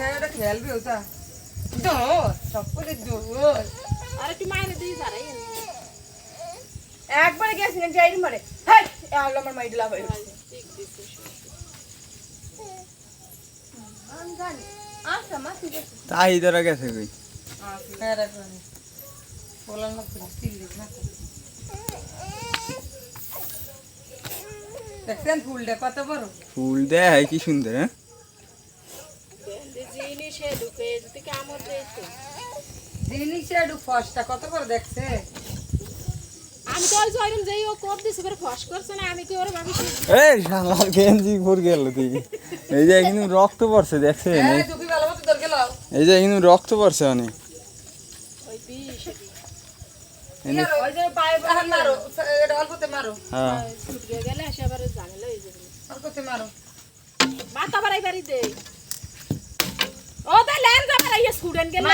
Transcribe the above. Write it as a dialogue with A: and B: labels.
A: খেয়ালটা খেয়ালবি ওটা। দোষ সকলে দোষ
B: আর একটু মাইনে দিই সারাই
C: একবারে গেছিলেন যাই মারে। হাই আলো আমার মাইড লাভ হয়ে
D: তাই ধরা গেছে কই?
A: হ্যাঁ দেখছেন ফুলটা কত বড়?
D: ফুল দেয় কি সুন্দর হ্যাঁ?
B: জিনিসে ঢুকে যদি কামড় দেয় তো।
A: জিনিসে একটু ফসটা কত বড় দেখছে?
B: আমি তো ওই জয়রুম যেই ও কোপ দিছে করে ফস করছে না আমি কি ওরে ভাবি
D: এই শালার গেঞ্জি পর গেল তুই। এই যে কিন্তু রক্ত পড়ছে দেখছেন?
A: হ্যাঁ
D: এই-
A: তুমি ভালো মতো দরকে লাও।
D: এই যে কিন্তু রক্ত পড়ছে অনেক।
B: ওই বিষ
D: এনে
C: ওই যে পায়ে
A: এখন মারো। এটা অল্পতে মারো।
D: হ্যাঁ।
B: ছুট গেলে এসে আবার ঝামেলা হয়ে যাবে।
A: অল্পতে মারো।
B: মাথা বাড়াই বাড়ি দে ও তা ল্যান যাবার আইয়া স্টুডেন্ট গেলে